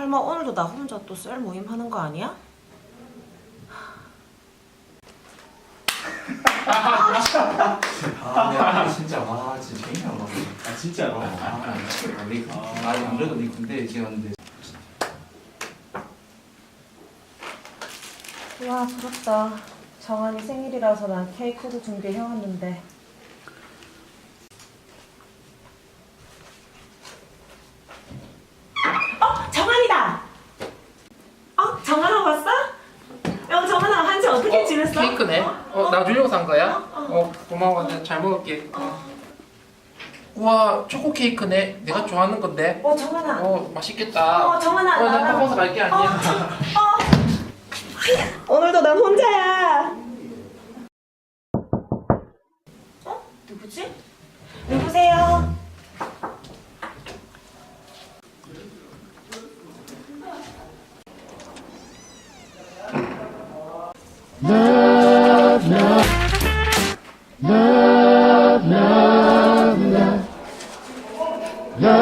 설마 오늘도 나 혼자 또 셀 모임 하는 거 아니야? 아, 야, 진짜 와, 진짜 재미나 봐. 아 진짜로? 아, 우리 아, 안 그래도 우리 군대 지었는데 와 부럽다. 정한이 생일이라서 난 케이크도 준비해왔는데. 어 정한이다. 어 정한아 왔어? 야 정한아 한지 어떻게 지냈어? 케이크네. 어? 어, 나 주려고 산 거야? 어, 어. 어, 고마워. 내가 잘 먹을게. 어. 우와, 초코 케이크네. 내가 좋아하는 건데. 어 정한아. 어, 맛있겠다. 어 정한아. 어, 나 바빠서 갈게 아니야. 어. 오늘도 난 혼자야. Nothing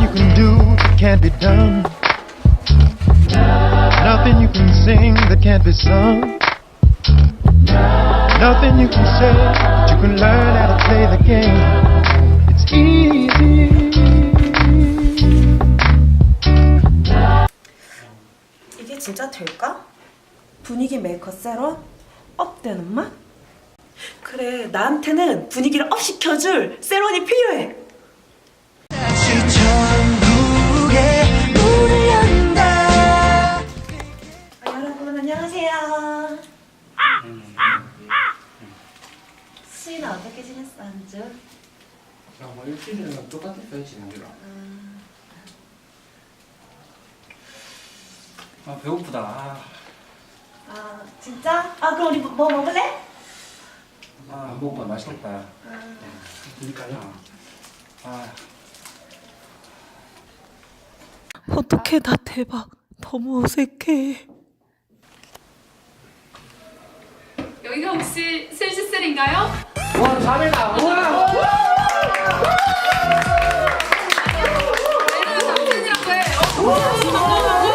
you can do that can't be done. Nothing you can sing that can't be sung. Nothing you can say that you can learn how to play the game. Easy. 이게 진짜 될까? 분위기 메이커 세럼? 업되는 맛? 그래 나한테는 분위기를 업 시켜줄 세론이 필요해 아, 여러분 안녕하세요 수인아 어떻게 지냈어 한 주? 야, 뭐 일주일이랑 똑같았어요, 지난주랑. 아 배고프다. 아, 아 진짜? 아 그럼 우리 뭐, 뭐 먹을래? 아 먹으면 맛있겠다. 그러니까요. 아, 어떡해 나 대박 너무 어색해 여기가 혹시 슬시슬인가요? 와, 잘해라. 와! 반가워.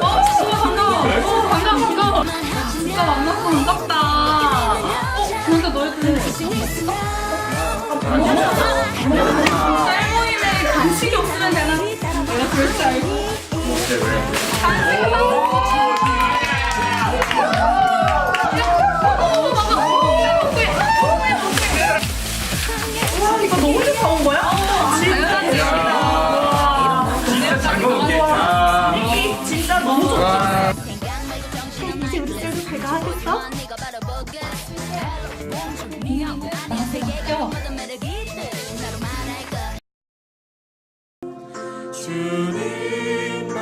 어, 진짜 반가워. 진짜 만나서 반갑다. 주님만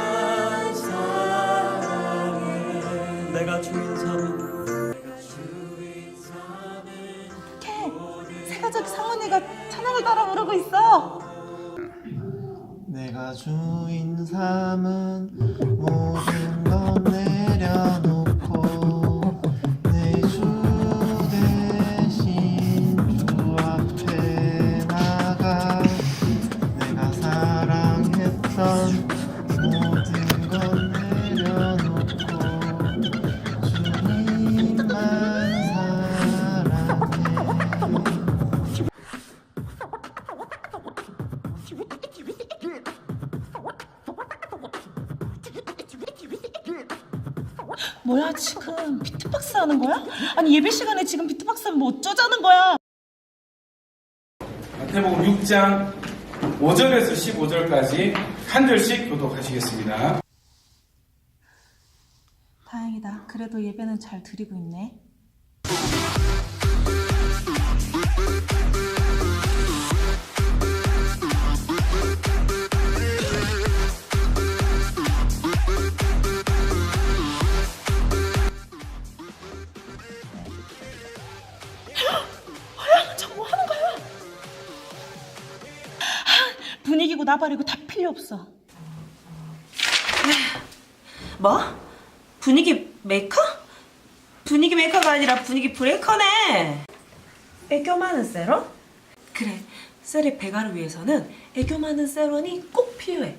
사랑해 내가 주인 세가족 상원이가 찬양을 따라 부르고 있어 내가 주인 삼은 모든 뭐야 지금 비트박스 하는 거야? 아니 예배 시간에 지금 비트박스 하면 뭐 어쩌자는 거야 마태복음 6장 5절에서 15절까지 한 절씩 교독하시겠습니다. 다행이다 그래도 예배는 잘 드리고 있네 나 버리고 다 필요 없어 뭐? 분위기 메이커? 분위기 메이커가 아니라 분위기 브레이커네. 애교 많은 세런? 그래, 셀의 배가를 위해서는 애교 많은 세런이 꼭 필요해.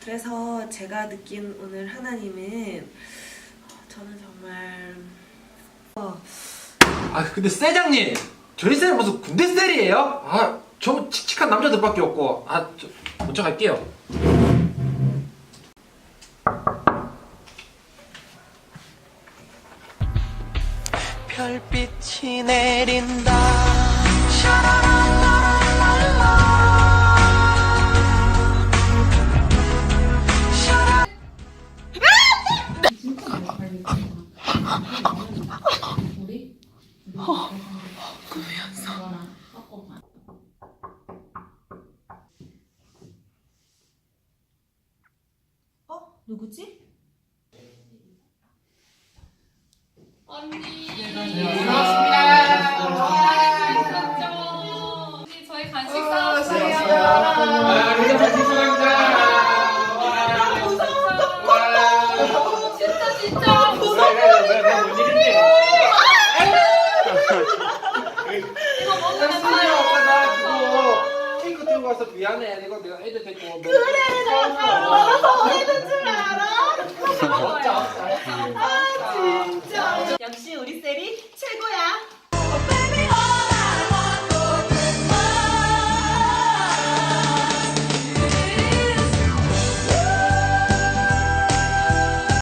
그래서 제가 느낀 오늘 하나님은 어, 저는 정말 어, 아 근데 세장님 저희 셀 무슨 군대 셀이에요? 아저 칙칙한 남자들밖에 없고. 아 저 먼저 갈게요. 별빛이 내린다 누구지? 언니. 반갑습니다. 언니 저희 간식 사왔어요. 아, 우리 같이 수고합니다. 진짜 진짜 무서워. 이거 먹으면 수야 오빠 나 그거 케이크 들고 와서 미안해 이거 내가 애들 데리고 그래 역시 우리 최고야.